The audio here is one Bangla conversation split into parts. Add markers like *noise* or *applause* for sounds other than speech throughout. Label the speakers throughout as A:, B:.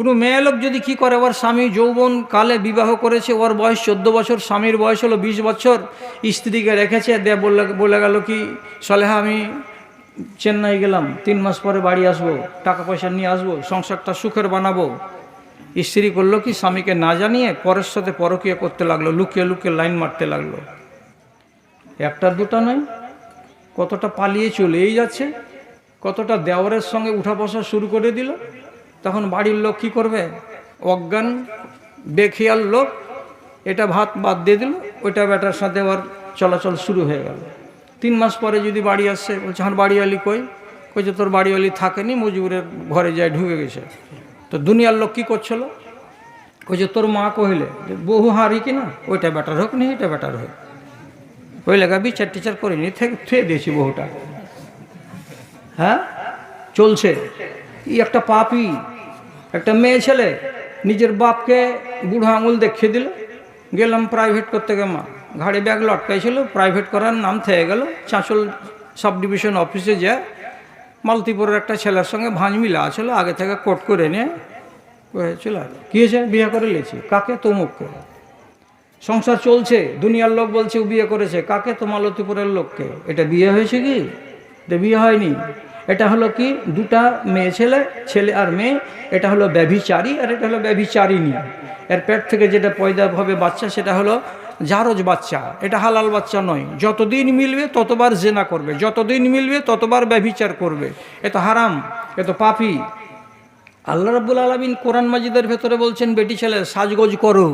A: কোনো মেয়ে লোক যদি কি করে, ওর স্বামী যৌবন কালে বিবাহ করেছে, ওর বয়স চোদ্দ বছর, স্বামীর বয়স হলো বিশ বছর, স্ত্রীকে রেখেছে দে বলে বলে গেল কি, সলেহা, আমি চেন্নাই গেলাম, তিন মাস পরে বাড়ি আসব, টাকা পয়সা নিয়ে আসব, সংসারটা সুখের বানাবো। স্ত্রী করল কি, স্বামীকে না জানিয়ে পরের সাথে পরকীয়া করতে লাগল, লুকিয়ে লুকিয়ে লাইন মারতে লাগল। একটা দুটা নয়, কতটা পালিয়ে চলেই যাচ্ছে, কতটা দেওয়ারের সঙ্গে উঠা বসা শুরু করে দিল। তখন বাড়ির লোক কী করবে? অজ্ঞান, বেখিয়াল লোক, এটা ভাত বাদ দিয়ে দিল, ওইটা বেটার সাথে আবার চলাচল শুরু হয়ে গেল। তিন মাস পরে যদি বাড়ি আসছে বলছে আমার বাড়িওয়ালি কই? কইছে তোর বাড়িওয়ালি থাকেনি, মজুরের ঘরে যায়, ঢুকে গেছে। তো দুনিয়ার লোক কী করছিল? কইছে তোর মা কহিলে, যে বহু হারি কি না, ওইটা ব্যাটার হোক নি এটা ব্যাটার হোক। ওই লেগা, বিচার টিচার করিনি থেকে থুয়ে দিয়েছি বহুটা হ্যাঁ? চলছে। ই একটা পাপি, একটা মেয়ে ছেলে নিজের বাপকে বুড়ো আঙুল দেখিয়ে দিল। গেলাম প্রাইভেট করতে গে মা ঘাড়ে ব্যাগ লটকাইছিল প্রাইভেট করার নাম থেকে গেল, চাঁচল সাব ডিভিশন অফিসে যায়। মালতিপুরের একটা ছেলের সঙ্গে ভাঁজ মিলা ছিল আগে থেকে কোট করে নিয়ে চলে কী হয়েছে? বিয়ে করে নিয়েছি কাকে? তমুককে। সংসার চলছে, দুনিয়ার লোক বলছে বিয়ে করেছে। কাকে? তো মালতীপুরের লোককে। এটা বিয়ে হয়েছে কি? এটা বিয়ে হয়নি। এটা হলো কি? দুটা মেয়ে ছেলে ছেলে আর মেয়ে। এটা হলো ব্যভিচারী আর এটা হলো ব্যভিচারিণী। এর পেট থেকে যেটা পয়দা হবে বাচ্চা, সেটা হলো জারজ বাচ্চা। এটা হালাল বাচ্চা নয়। যতদিন মিলবে, ততবার জেনা করবে। যতদিন মিলবে, ততবার ব্যভিচার করবে। এ তো হারাম, এ তো পাপি। আল্লাহ রাব্বুল আলমিন কোরআন মাজিদের ভেতরে বলছেন, বেটি ছেলে, সাজগোজ করো।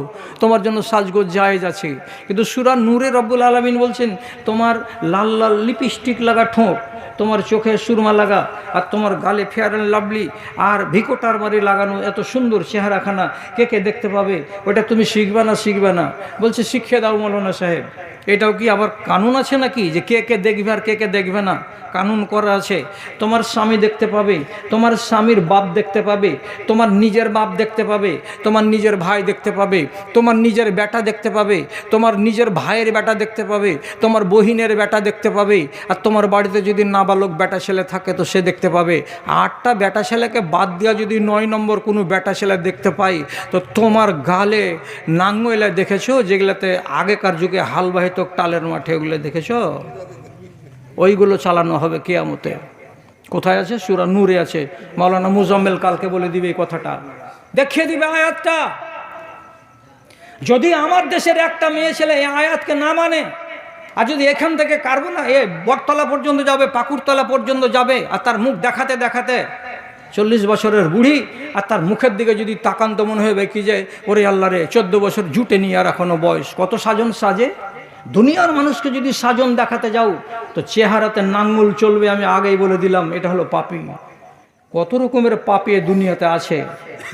A: তোমার জন্য সাজগোজ জায়েজ আছে। কিন্তু সুরা নূরে রব্বুল আলমিন বলছেন, তোমার লাল লাল লিপস্টিক লাগা ঠোঁট, তোমার চোখে সুরমা লাগা আর তোমার গালে ফেয়ার অ্যান্ড লাভলি আর ভিকোটার বাড়ি লাগানো এত সুন্দর চেহারাখানা কে কে দেখতে পাবে? ওটা তুমি শিখবে না শিখবে না। বলছে, শিখিয়ে দাও মৌলানা সাহেব। এটাও কি আবার কানুন আছে নাকি? যে কে কে দেখবে আর কে কে দেখবে না? কানুন করা আছে। তোমার স্বামী দেখতে পাবে, তোমার স্বামীর বাপ দেখতে পাবে, তোমার নিজের বাপ দেখতে পাবে, তোমার নিজের ভাই দেখতে পাবে, তোমার নিজের বেটা দেখতে পাবে, তোমার নিজের ভাইয়ের বেটা দেখতে পাবে, তোমার বহিনের বেটা দেখতে পাবে, আর তোমার বাড়িতে যদি নাবালক বেটা ছেলে থাকে তো সে দেখতে পাবে। আটটা বেটা ছেলেকে বাদ দেওয়া যদি নয় নম্বর কোনো বেটা ছেলে দেখতে পাই, তো তোমার গালে নাঙ্গইলা দেখেছ যেগুলোতে আগেকার যুগে হালবাহিত টালের মাঠে ওগুলো দেখেছ? ওইগুলো চালানো হবে কেয়ামতে। কোথায় আছে? সুরা নূরে আছে। মাওলানা মুজাম্মেল কালকে বলে দিবে এই কথাটা। দেখিয়ে দিবে আয়াতটা। যদি আমার দেশের একটা মেয়ে ছেলে এই আয়াতকে না মানে আর যদি এখান থেকে কারবো না, এ বটতলা পর্যন্ত যাবে পাকুরতলা পর্যন্ত যাবে, আর তার মুখ দেখাতে দেখাতে চল্লিশ বছরের বুড়ি, আর তার মুখের দিকে যদি তাকান্ত মনে হবে কি যে, ওরে আল্লাহ রে, চোদ্দ বছর জুটে নিয়ে আর এখনও বয়স। কত সাজন সাজে? দুনিয়ার মানুষকে যদি সাজন দেখাতে যাও, তো চেহারাতে নাঙ্গুল চলবে আমি আগেই বলে দিলাম, এটা হলো পাপি। কত রকমের পাপি দুনিয়াতে আছে।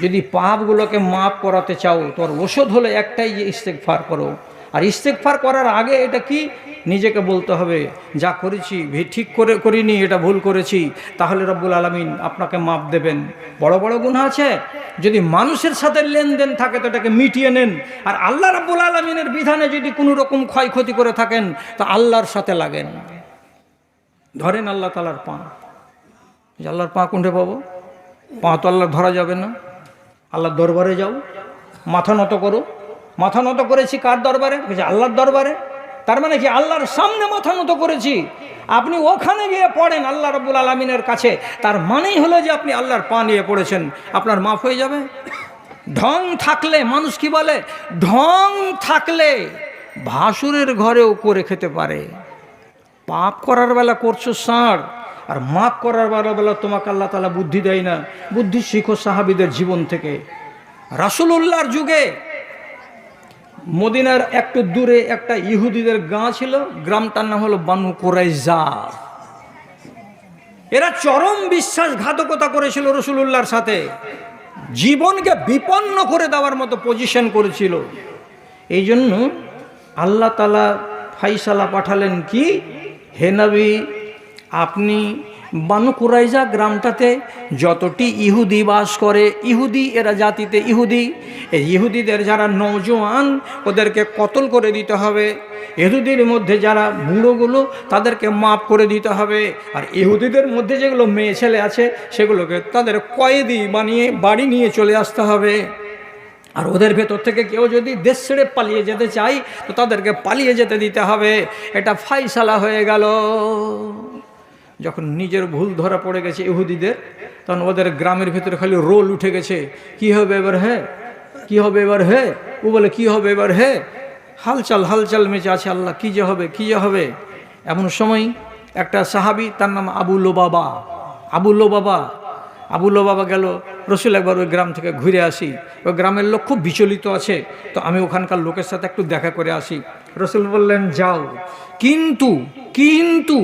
A: যদি পাপগুলোকে মাফ করাতে চাও, তোর ওষুধ হলে একটাই যে ইস্তেকফার করো। আর ইস্তেকফার করার আগে এটা কি? নিজেকে বলতে হবে, যা করেছি, ভি- ঠিক করে, করিনি, এটা ভুল করেছি। তাহলে রব্বুল আলমিন আপনাকে মাপ দেবেন। বড় বড় গুণ আছে? যদি মানুষের সাথে লেনদেন থাকে, তো এটাকে মিটিয়ে নেন। আর আল্লাহ রব্বুল আলমিনের বিধানে যদি কোনো রকম ক্ষয়ক্ষতি করে থাকেন, তো আল্লাহর সাথে লাগেন। ধরেন আল্লাহ তালার পা। আল্লাহর পা কোনটে পাবো? পা তো আল্লাহ ধরা যাবে না। আল্লাহর দরবারে যাও। মাথা নত করো। মাথা নত করেছি কার দরবারে? আল্লাহর দরবারে। তার মানে কি আল্লাহর সামনে মাথা নত করেছি? আপনি ওখানে গিয়ে পড়েন আল্লাহ রব্বুল আলমিনের কাছে। তার মানেই হলো যে আপনি আল্লাহর পা নিয়ে পড়েছেন। আপনার মাফ হয়ে যাবে। ঢং থাকলে, মানুষ কি বলে? ঢং থাকলে ভাসুরের ঘরেও করে খেতে পারে। পাপ করার বেলা করছ ষাঁড় আর মাপ করার বেলা বেলা, তোমাকে আল্লাহ তালা বুদ্ধি দেয় না। বুদ্ধি শিখো সাহাবিদের জীবন থেকে। রাসুলুল্লাহর যুগে মদিনার একটু দূরে একটা ইহুদিদের গাঁ ছিল, গ্রামটার নাম হলো বানু কোরাইজা এরা চরম বিশ্বাসঘাতকতা করেছিল রসুলুল্লাহর সাথে। জীবনকে বিপন্ন করে দেওয়ার মতো পজিশন করেছিল। এই জন্য আল্লাহ তালা ফাইসালা পাঠালেন কি, হে নবী, আপনি বানু কুরাইজা গ্রামটাতে যতটি ইহুদি বাস করে, ইহুদি এরা জাতিতে ইহুদি। এই ইহুদিদের যারা নৌজওয়ান ওদেরকে কতল করে দিতে হবে। ইহুদির মধ্যে যারা বুড়োগুলো, তাদেরকে মাফ করে দিতে হবে। আর ইহুদিদের মধ্যে যেগুলো মেয়ে ছেলে আছে, সেগুলোকে তাদের কয়েদি বানিয়ে বাড়ি নিয়ে চলে আসতে হবে। আর ওদের ভেতর থেকে কেউ যদি দেশ ছেড়ে পালিয়ে যেতে চাই তো তাদেরকে পালিয়ে যেতে দিতে হবে। এটা ফাইসালা হয়ে গেল। যখন নিজের ভুল ধরা পড়ে গেছে ইহুদিদের, তখন ওদের গ্রামের ভেতরে খালি রোল উঠে গেছে। কি হবে এবার হে? কি হবে এবার হে? ও বলে, কি হবে এবার হে? হালচাল হালচাল মেচে আছে আল্লাহ, কি যে হবে, কি যে হবে? এমন সময় একটা সাহাবি, তার নাম আবুলো বাবা আবুল্লো বাবা আবুল্লো বাবা গেল, রসুল, একবার ওই গ্রাম থেকে ঘুরে আসি। ওই গ্রামের লোক খুব বিচলিত আছে, তো আমি ওখানকার লোকের সাথে একটু দেখা করে আসি। রসুল বললেন, যাও। কিন্তু কিন্তু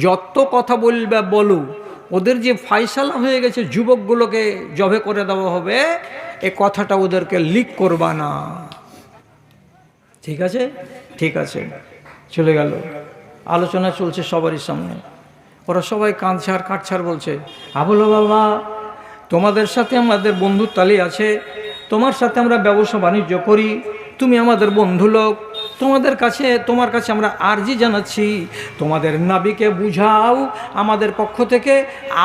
A: যত কথা বলবে বলো ওদের যে ফাইসালা হয়ে গেছে, যুবকগুলোকে জবে করে দেওয়া হবে, এ কথাটা ওদেরকে লিক করবা না। ঠিক আছে? ঠিক আছে। চলে গেল। আলোচনা চলছে সবারই সামনে। ওরা সবাই কাঁদছে আর কাটছে আর বলছে। আবুল বাবা তোমাদের সাথে আমাদের বন্ধুর তালি আছে, তোমার সাথে আমরা ব্যবসা বাণিজ্য করি, তুমি আমাদের বন্ধু লোক। তোমাদের কাছে, তোমার কাছে আমরা আর্জি জানাচ্ছি। তোমাদের নাবিকে বুঝাও, আমাদের পক্ষ থেকে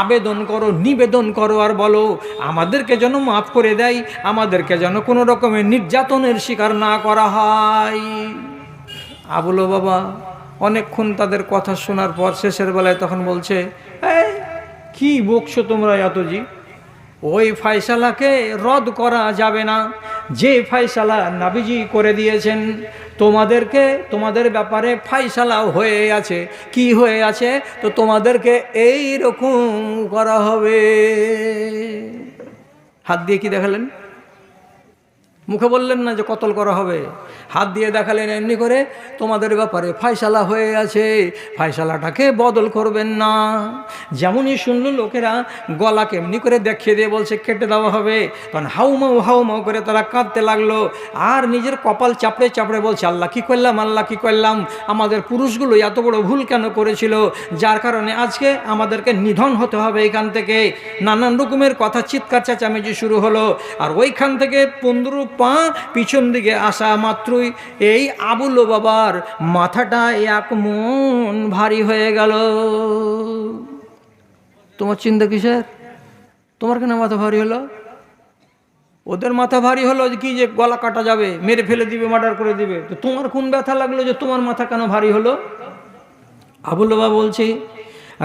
A: আবেদন করো, নিবেদন করো আর বলো, আমাদেরকে যেন মাফ করে দেয়, আমাদেরকে যেন কোনো রকমের নির্যাতনের শিকার না করা হয়। আবুলো বাবা অনেকক্ষণ তাদের কথা শোনার পর শেষের বেলায় তখন বলছে কি বকছো তোমরা এতজি? ওই ফায়সালাকে রদ করা যাবে না। যে ফায়সালা নাবিজি করে দিয়েছেন তোমাদেরকে, তোমাদের ব্যাপারে ফাইসালা হয়ে আছে। কি হয়ে আছে? তো তোমাদেরকে এই রকম করা হবে। হাত দিয়ে কি দেখালেন? মুখে বললেন না যে কতল করা হবে? হাত দিয়ে দেখালেন এমনি করে, তোমাদের ব্যাপারে ফায়সালা হয়ে আছে। ফায়সালাটাকে বদল করবেন না। যেমনই শুনলো লোকেরা, গলাকে এমনি করে দেখিয়ে দিয়ে বলছে, কেটে দেওয়া হবে। তখন হাউমাউ হাউমাউ করে তারা কাঁদতে লাগল। আর নিজের কপাল চাপড়ে চাপড়ে বলছে, আল্লাহ কী করলাম, আল্লাহ কী করলাম? আমাদের পুরুষগুলো এত বড় ভুল কেন করেছিল? যার কারণে আজকে আমাদেরকে নিধন হতে হবে এখান থেকে। নানান রকমের কথা, চিৎকার চেঁচামেচি শুরু হলো। আর ওইখান থেকে পনেরো পা পিছন দিকে আসা মাত্রই এই আবুল বাবার মাথাটা এক মন ভারী হয়ে গেল। তোমার চিন্তা কিসের? তোমার কেন মাথা ভারী হলো? ওদের মাথা ভারী হলো যে কি যে গলা কাটা যাবে, মেরে ফেলে দিবে, মার্ডার করে দিবে। তো তোমার কোন ব্যথা লাগল যে তোমার মাথা কেন ভারী হলো? আবুল বাবা বলছি,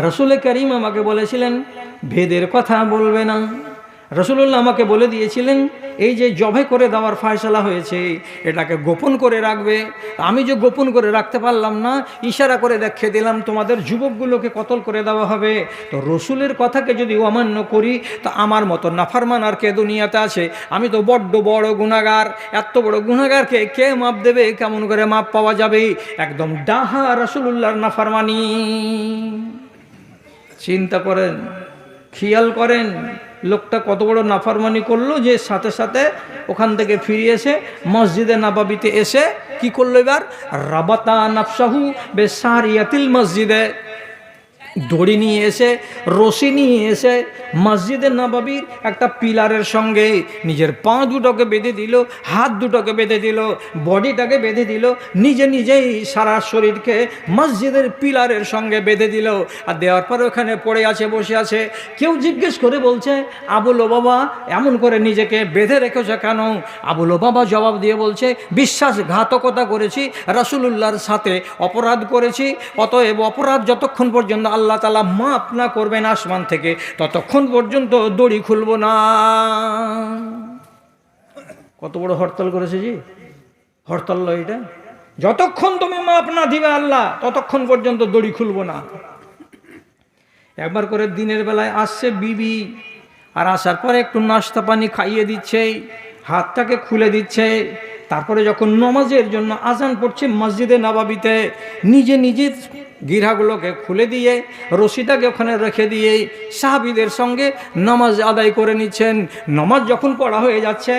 A: রসুল করিম আমাকে বলেছিলেন, ভেদের কথা বলবে না। রসুল্লাহ আমাকে বলে দিয়েছিলেন, এই যে জবে করে দেওয়ার ফায়সলা হয়েছে, এটাকে গোপন করে রাখবে। আমি যে গোপন করে রাখতে পারলাম না, ইশারা করে দেখিয়ে দিলাম, তোমাদের যুবকগুলোকে কতল করে দেওয়া হবে। তো রসুলের কথাকে যদি অমান্য করি, তো আমার মতো নাফারমান আর কে দুনিয়াতে আছে? আমি তো বড্ড বড় গুণাগার এত বড় গুণাগারকে কে মাপ দেবে? কেমন করে মাপ পাওয়া যাবে? একদম ডাহা রসুল্লাহর নাফারমানি। চিন্তা করেন, খেয়াল করেন। লোকটা কত বড় নাফারমানি করল যে সাথে সাথে ওখান থেকে ফিরে এসে মসজিদে নাবাবিতে এসে কি করল এবার? রাবাতা নাফসাহু বেসারিয়াতিল মসজিদে। দড়ি নিয়ে এসে, রশি নিয়ে এসে মসজিদের নবাবির একটা পিলারের সঙ্গে নিজের পা দুটোকে বেঁধে দিল, হাত দুটোকে বেঁধে দিল, বডিটাকে বেঁধে দিল, নিজে নিজেই সারা শরীরকে মসজিদের পিলারের সঙ্গে বেঁধে দিল। আর দেওয়ার পর ওখানে পড়ে আছে, বসে আছে। কেউ জিজ্ঞেস করে বলছে আবুলো বাবা এমন করে নিজেকে বেঁধে রেখেছ কেন? আবুলো বাবা জবাব দিয়ে বলছে, বিশ্বাসঘাতকতা করেছি, রাসুলুল্লাহর সাথে অপরাধ করেছি, অতএব অপরাধ যতক্ষণ পর্যন্ত আল্লাহ তালা মাপ না করবেন আসমান থেকে, ততক্ষণ পর্যন্ত দড়ি খুলব না। কত বড় হরতাল করেছে জি? হরতাল এটা? যতক্ষণ তুমি মাপ না দিবে আল্লাহ, ততক্ষণ পর্যন্ত দড়ি খুলব না। একবার করে দিনের বেলায় আসছে বিবি, আর আসার পরে একটু নাস্তা পানি খাইয়ে দিচ্ছে, হাতটাকে খুলে দিচ্ছে তারপরে যখন নমাজের জন্য আজান পড়ছে মসজিদে নবাবিতে, নিজে নিজে গিরাগুলোকে খুলে দিয়ে, রশিদাকে ওখানে রেখে দিয়ে সাহাবিদের সঙ্গে নামাজ আদায় করে নিচ্ছেন। নামাজ যখন পড়া হয়ে যাচ্ছে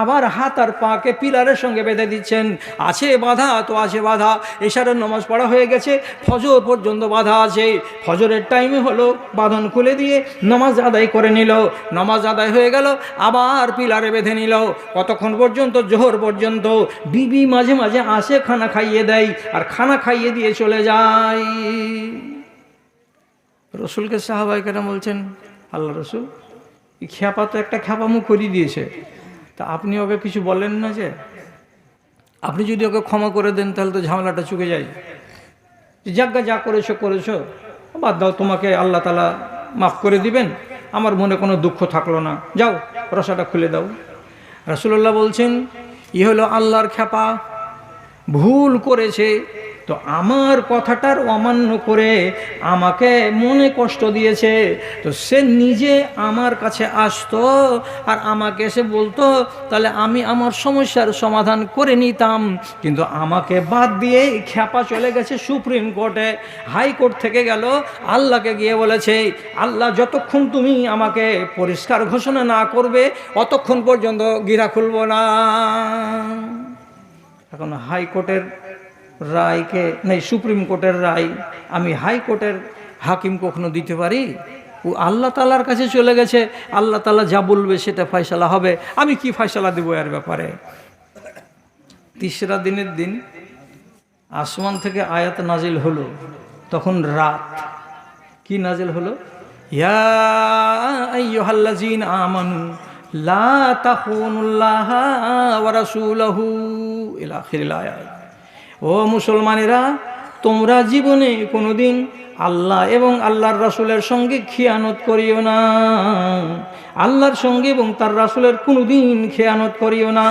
A: আবার হাত আর পাকে পিলারের সঙ্গে বেঁধে দিচ্ছেন। আছে বাধা, তো আছে বাধা। এশারের নামাজ পড়া হয়ে গেছে, ফজর পর্যন্ত বাধা আছে। ফজরের টাইমে হলো, বাঁধন খুলে দিয়ে নামাজ আদায় করে নিল। নামাজ আদায় হয়ে গেল, আবার পিলারে বেঁধে নিল। কতক্ষণ পর্যন্ত? জোহর পর্যন্ত। বিবি মাঝে মাঝে আসে, খানা খাইয়ে দেয়, আর খানা খাইয়ে দিয়ে চলে যায়। রসুলকে সাহাবাই কেন বলছেন, আল্লাহ রসুল খ্যাপা তো একটা খ্যাপামু করিয়ে দিয়েছে। তা আপনি ওকে কিছু বলেন না যে? আপনি যদি ওকে ক্ষমা করে দেন, তাহলে তো ঝামেলাটা চুকে যায়। যাজ্ঞা যা করেছ করেছ, বাদ দাও, তোমাকে আল্লাহ তালা মাফ করে দিবেন। আমার মনে কোনো দুঃখ থাকল না। যাও, রসাটা খুলে দাও। রাসুল্লাহ বলছেন ই হলো আল্লাহর খ্যাপা, ভুল করেছে তো আমার কথাটার অমান্য করে আমাকে মনে কষ্ট দিয়েছে। তো সে নিজে আমার কাছে আসতো আর আমাকে এসে বলতো, তাহলে আমি আমার সমস্যার সমাধান করে নিতাম। কিন্তু আমাকে বাদ দিয়ে খ্যাপা চলে গেছে সুপ্রিম কোর্টে। হাইকোর্ট থেকে গেল, আল্লাহকে গিয়ে বলেছে, আল্লাহ যতক্ষণ তুমি আমাকে পরিষ্কার ঘোষণা না করবে, অতক্ষণ পর্যন্ত গিরা খুলব না। এখন হাইকোর্টের রায়কে, নেই, সুপ্রিম কোর্টের রায়, আমি হাইকোর্টের হাকিম কখনো দিতে পারি? ও আল্লাহ তালার কাছে চলে গেছে, আল্লাহ তালা যা বলবে সেটা ফয়সালা হবে। আমি কি ফয়সালা দেবো এর ব্যাপারে? তিসরা দিনের দিন আসমান থেকে আয়াত নাজিল হলো, তখন রাত। কি নাজিল হলো? ইয়া আইয়ুহাল্লাযীন আমানু, লা ও মুসলমানেরা, তোমরা জীবনে কোনোদিন আল্লাহ এবং আল্লাহর রাসুলের সঙ্গে খেয়ানত করিও না। আল্লাহর সঙ্গে এবং তার রাসুলের কোনোদিন খেয়ানত করিও না।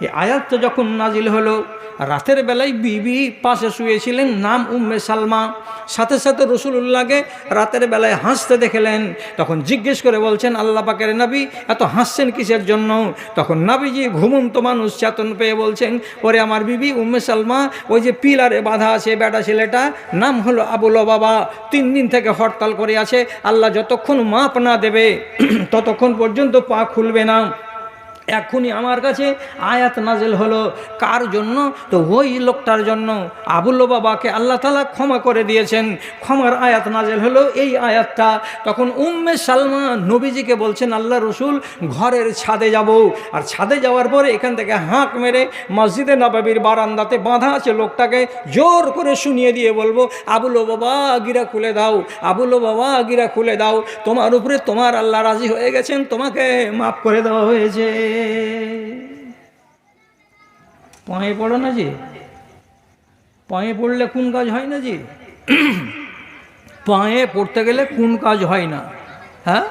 A: এই আয়াতটা যখন নাজিল হলো রাতের বেলায় বিবি পাশে শুয়েছিলেন, নাম উম্মে সালমা। সাথে সাথে রসুল্লাহকে রাতের বেলায় হাসতে দেখলেন। তখন জিজ্ঞেস করে বলছেন, আল্লাহ পাকের নাবি এত হাসছেন কিসের জন্য? তখন নাবিজি ঘুমন্ত মানুষ চেতন পেয়ে বলছেন, ওরে আমার বিবি উম্মে সালমা, ওই যে পিলারে বাধা আছে বেটা ছেলেটা, নাম হলো আবুল বাবা তিন দিন থেকে হরতাল করে আছে, আল্লাহ যতক্ষণ মাপ না দেবে, *clears throat* ততক্ষণ পর্যন্ত পা খুলবে না। এখনই আমার কাছে আয়াত নাজেল হলো। কার জন্য? তো ওই লোকটার জন্য। আবুল্ল বাবাকে আল্লাহ তালা ক্ষমা করে দিয়েছেন। ক্ষমার আয়াত নাজেল হলো এই আয়াতটা। তখন উম্মে সালমা নবীজিকে বলছেন, আল্লাহ রসুল, ঘরের ছাদে যাব। আর ছাদে যাওয়ার পরে এখান থেকে হাঁক মেরে মসজিদে নবাবির বারান্দাতে বাঁধা আছে লোকটাকে জোর করে শুনিয়ে দিয়ে বলব, আবুল বাবা, গিরা খুলে দাও। আবুল বাবা, গিরা খুলে দাও। তোমার উপরে তোমার আল্লাহ রাজি হয়ে গেছেন। তোমাকে মাফ করে দেওয়া হয়েছে। পায়ে পড়ো না যে? পায়ে পড়লে কোন কাজ হয় না যে? পায়ে পড়তে গেলে কোন কাজ হয় না। হ্যাঁ?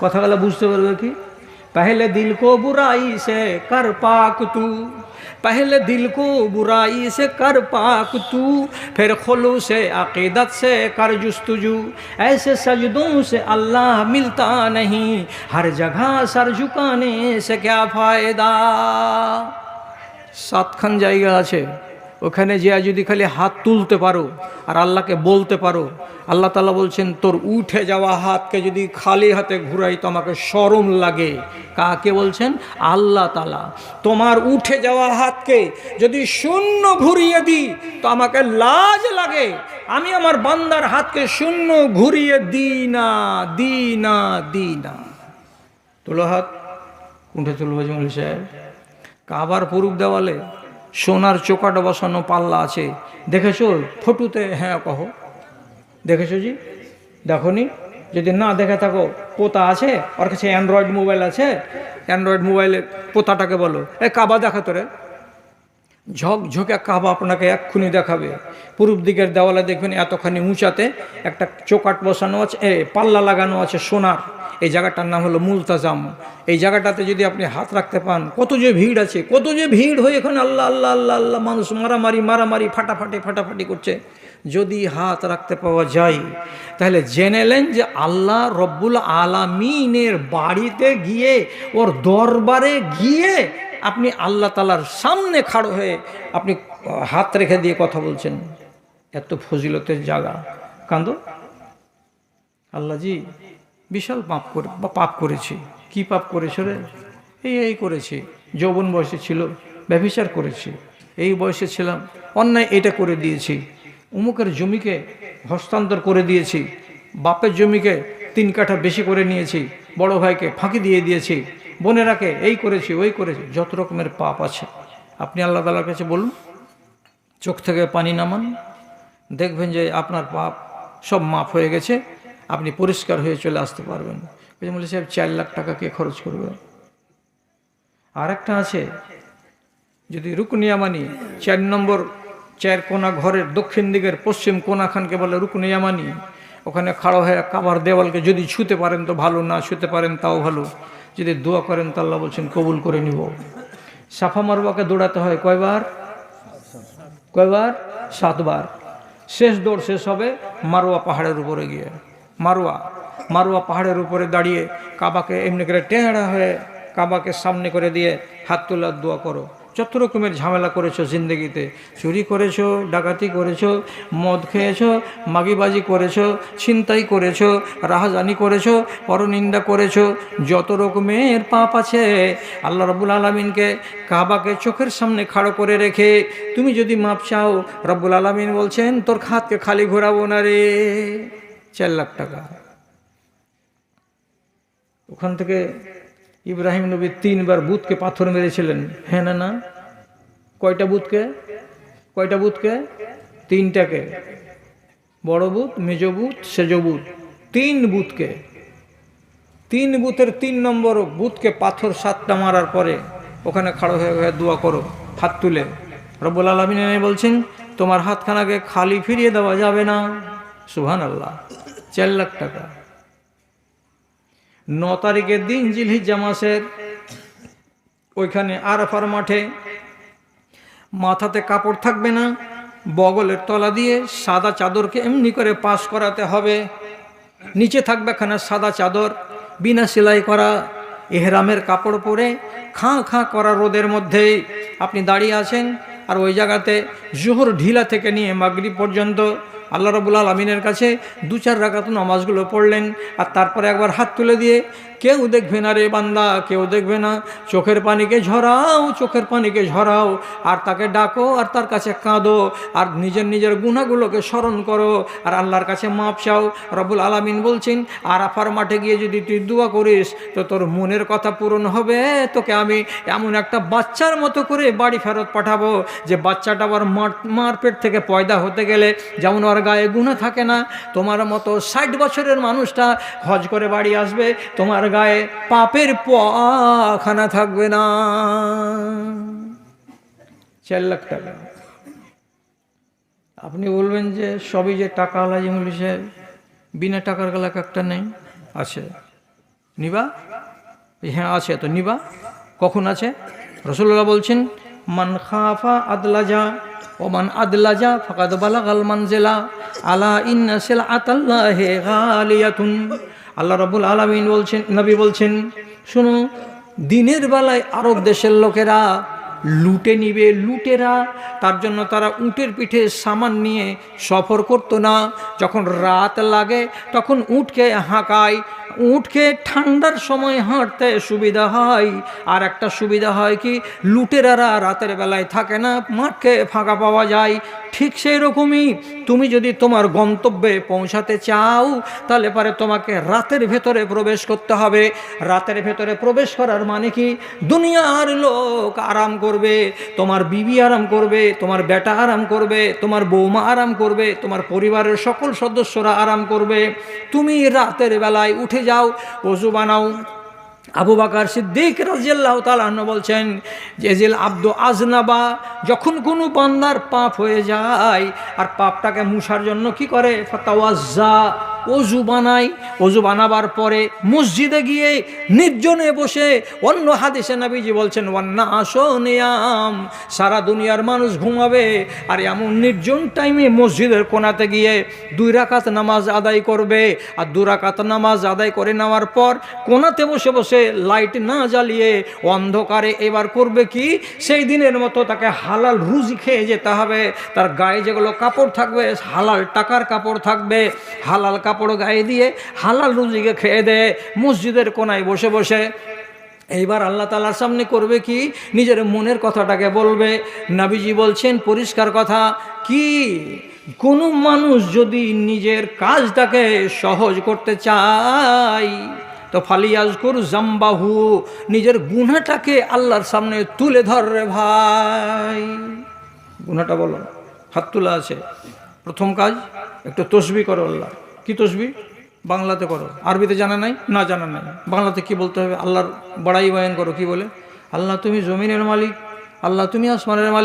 A: কথাগুলো বুঝতে পারবে কি? पहले दिल को बुराई से कर पाक तू। पहले दिल को बुराई से कर पाक तू। फिर खुलू से, अकीदत से कर जस्तजू। ऐसे सजदों से अल्लाह मिलता नहीं। हर जगह सर झुकाने से क्या फ़ायदा? सात खन जाएगा अच्छे ওখানে যে যদি খালি হাত তুলতে পারো আর আল্লাহকে বলতে পারো, আল্লাহ তালা বলছেন, তোর উঠে যাওয়া হাতকে যদি খালি হাতে ঘুরাই তো আমাকে সরম লাগে। কাকে বলছেন? আল্লাহ তালা তোমার উঠে যাওয়া হাতকে যদি শূন্য ঘুরিয়ে দিই তো আমাকে লাজ লাগে। আমি আমার বান্দার হাতকে শূন্য ঘুরিয়ে দিই না দিই না দিই না। তোলো হাত, কোনটা তুলবো জমল সাহেব? কাবার পুরুক দেওয়ালে। সোনার চোকাট বসানো পাল্লা আছে। দেখেছ? ফটোতে হ্যাঁ কহ। দেখেছ জি? দেখনি? যদি না দেখে থাকো, পোতা আছে? ওর কাছে অ্যান্ড্রয়েড মোবাইল আছে? অ্যান্ড্রয়েড মোবাইলে পোতাটাকে বলো। এ কাবা দেখা তোরে ঝকঝকে কাবা আপনাকে এক্ষুনি দেখাবে। পূর্ব দিকের দেওয়ালে দেখবেন এতখানি উঁচাতে একটা চোকাট বসানো আছে। এ, পাল্লা লাগানো আছে সোনার। এই জায়গাটার নাম হলো মুলতাজাম। এই জায়গাটাতে যদি আপনি হাত রাখতে পান, কত যে ভিড় আছে, কত যে ভিড় হয়ে এখানে আল্লাহ আল্লাহ আল্লাহ আল্লাহ মানুষ মারামারি মারামারি, ফাটাফাটি ফাটাফাটি করছে। যদি হাত রাখতে পাওয়া যায়, তাহলে জেনেলেন যে আল্লাহ রব্বুল আলামিনের বাড়িতে গিয়ে, ওর দরবারে গিয়ে আপনি আল্লাহ তালার সামনে খাড়ো হয়ে আপনি হাত রেখে দিয়ে কথা বলছেন। এত ফজিলতের জায়গা। কান্দো? আল্লাহজি বিশাল পাপ করে, বা পাপ করেছি। কি পাপ করেছে রে? এই এই করেছি। যৌবন বয়সে ছিল, ব্যভিচার করেছি। এই বয়সে ছিলাম, অন্যায় এটা করে দিয়েছি। উমুকের জমিকে হস্তান্তর করে দিয়েছি। বাপের জমিকে তিন কাঠা বেশি করে নিয়েছি। বড় ভাইকে ফাঁকি দিয়ে দিয়েছি। বোনেরাকে এই করেছি, ওই করেছি। যত রকমের পাপ আছে। আপনি আল্লাহ তালার কাছে বলুন। চোখ থেকে পানি নামান। দেখবেন যে আপনার পাপ সব মাফ হয়ে গেছে। আপনি পরিষ্কার হয়ে চলে আসতে পারবেন। বলে সাহেব চার লাখ টাকা কে খরচ করবে? আর একটা আছে, যদি রুকনিয়া মানি চার নম্বর চার কোনা ঘরের দক্ষিণ দিকের পশ্চিম কোনাখানকে বলে রুকনিয়া মানি ওখানে খাড়ো হয়ে কাবার দেওয়ালকে যদি ছুতে পারেন তো ভালো, না ছুতে পারেন তাও ভালো। যদি দোয়া করেন তো আল্লাহ বলছেন কবুল করে নিব। সাফা মারবাকে দৌড়াতে হয় কয়বার? কয়বার? সাতবার। শেষ দৌড় শেষ হবে মারোয়া পাহাড়ের উপরে গিয়ে। মারোয়া মারোয়া পাহাড়ের উপরে দাঁড়িয়ে কাবাকে এমনি করে টেঁড়া হয়ে কাবাকে সামনে করে দিয়ে হাত তোলার দোয়া করো। যত রকমের ঝামেলা করেছ জিন্দগিতে, চুরি করেছ, ডাকাতি করেছ, মদ খেয়েছো, মাগিবাজি করেছ, ছিনতাই করেছ, রাহাজানি করেছ, পরনিন্দা করেছ, যত রকমের পাপ আছে, আল্লাহ রবুল আলমিনকে কাবাকে চোখের সামনে খাড়ো করে রেখে, তুমি যদি মাপ চাও, রব্বুল আলমিন বলছেন, তোর খাতকে খালি ঘোরাবো না রে। চার লাখ টাকা। ওখান থেকে ইব্রাহিম নবী তিনবার বুথকে পাথর মেরেছিলেন। হ্যাঁ না না? কয়টা বুথকে? কয়টা বুথকে? তিনটাকে। বড় বুথ, মেজ বুথ, সেজ বুথ। তিন বুথকে। তিন বুথের তিন নম্বর বুথকে পাথর সাতটা মারার পরে ওখানে খাড়ো হয়ে হয়ে দোয়া করো, হাত তুলে। রব্বুল আলমিন বলছেন, তোমার হাতখানাকে খালি ফিরিয়ে দেওয়া যাবে না। সুহান আল্লাহ চার লাখ টাকা। ন তারিখের দিন জিলহিজ্জা মাসের ওইখানে আরাফার মাঠে মাথাতে কাপড় থাকবে না, বগলের তলা দিয়ে সাদা চাদরকে এমনি করে পাশ করাতে হবে। নিচে থাকবে খানা সাদা চাদর, বিনা সেলাই করা, এহরামের কাপড় পরে খাঁ খাঁ করা রোদের মধ্যেই আপনি দাঁড়িয়ে আছেন। আর ওই জায়গাতে জোহর ঢিলা থেকে নিয়ে মাগরি পর্যন্ত আল্লাহ রবুল আলমিনের কাছে দু চার রাখাত নামাজগুলো পড়লেন আর তারপরে একবার হাত তুলে দিয়ে কেউ দেখবে না রে বান্দা, কেউ দেখবে না। চোখের পানিকে ঝরাও, চোখের পানিকে ঝরাও, আর তাকে ডাকো, আর তার কাছে কাঁদো, আর নিজের নিজের গুণাগুলোকে স্মরণ করো, আর আল্লাহর কাছে মাপ চাও। রবুল আলমিন বলছেন আর আফার মাঠে গিয়ে যদি তুই দোয়া করিস, তো তোর মনের কথা পূরণ হবে। তোকে আমি এমন একটা বাচ্চার মতো করে বাড়ি ফেরত পাঠাবো, যে বাচ্চাটা আবার মার মার পেট থেকে পয়দা হতে গেলে যেমন ওর গায়ে গুণা থাকে না, তোমার মতো ষাট বছরের মানুষটা হজ করে বাড়ি আসবে, তোমার গায়ে পাপের পাখানা থাকবে না। চার লাখ টাকা। আপনি বলবেন যে সবই যে টাকা আলা যেমন সাহেব বিনা টাকার গেলা একটা নেই, আছে। নিবা? হ্যাঁ আছে, তো নিবা। কখন আছে? রসুল্লাহ বলছেন মান খাফা আদলাজা, ও মান আদলাজা ফাকাদ বালাগাল মানজেলা। আলা ইন্না সেল আতাল্লাহে গালিয়াতুন। আল্লাহ রাবুল আলমিন বলছেন, নবী বলছেন, শুনো, দিনের বেলায় আরব দেশের লোকেরা লুটে নিবে লুটেরা। তার জন্য তারা উটের পিঠে সামান নিয়ে সফর করতো না। যখন রাত লাগে, তখন উটকে হাঁকায়। উঠকে ঠান্ডার সময় হাঁটতে সুবিধা হয়। আর একটা সুবিধা হয় কি, লুটেরারা রাতের বেলায় থাকে না, মাঠকে ফাঁকা পাওয়া যায়। ঠিক সেই রকমই তুমি যদি তোমার গন্তব্যে পৌঁছাতে চাও, তাহলে পারে তোমাকে রাতের ভেতরে প্রবেশ করতে হবে। রাতের ভেতরে প্রবেশ করার মানে কি, দুনিয়ার লোক আরাম করবে, তোমার বিবি আরাম করবে, তোমার বেটা আরাম করবে, তোমার বৌমা আরাম করবে, তোমার পরিবারের সকল সদস্যরা আরাম করবে। তুমি রাতের বেলায় উঠে যাও পশু বানাও। আবু বাকার সিদ্দিক রাজিয়াল্লাহ তালান্ন বলছেন যে জিল আব্দ আজনাবা যখন কোনো বান্দার পাপ হয়ে যায়, আর পাপটাকে মুছার জন্য কি করে? ফতাওয়াজ্জা অজু বানাই, অজু বানাবার পরে মসজিদে গিয়ে নির্জনে বসে অন্য হাদিসে নাবিজি বলছেন, ওয়ান্না আসো নিয়াম, সারা দুনিয়ার মানুষ ঘুমাবে আর এমন নির্জন টাইমে মসজিদের কোনাতে গিয়ে দুই রাকাত নামাজ আদায় করবে আর দু রাকাত নামাজ আদায় করে নেওয়ার পর কোনাতে বসে বসে লাইট না জ্বালিয়ে অন্ধকারে এবার করবে কি? সেই দিনের মতো তাকে হালাল রুজি খেয়ে যেতে হবে। তার গায়ে যেগুলো কাপড় থাকবে, হালাল টাকার কাপড় থাকবে, হালাল কাপড় গায়ে দিয়ে হালাল রুজিকে খেয়ে দেয় মসজিদের কোনায় বসে বসে। এইবার আল্লাহ তালার সামনে করবে কি? নিজের মনের কথাটাকে বলবে। নাবিজি বলছেন, পরিষ্কার কথা কি? কোনো মানুষ যদি নিজের কাজটাকে সহজ করতে চায়, তো ফালিয়াজকুর জাম্বাহু, নিজের গুনাটাকে আল্লাহর সামনে তুলে ধর রে ভাই। গুনাটা বলো, হাত তোলা আছে। প্রথম কাজ, একটু তসবি করো আল্লাহ। কি তসবি? বাংলাতে করো। আরবিতে জানা নাই? না, জানা নাই। বাংলাতে কি বলতে হবে? আল্লাহর বড়াই বয়ান করো, কি বলে? আল্লাহ তুমি জমিনের মালিক, আল্লাহ তুমি আসমানের মালিক।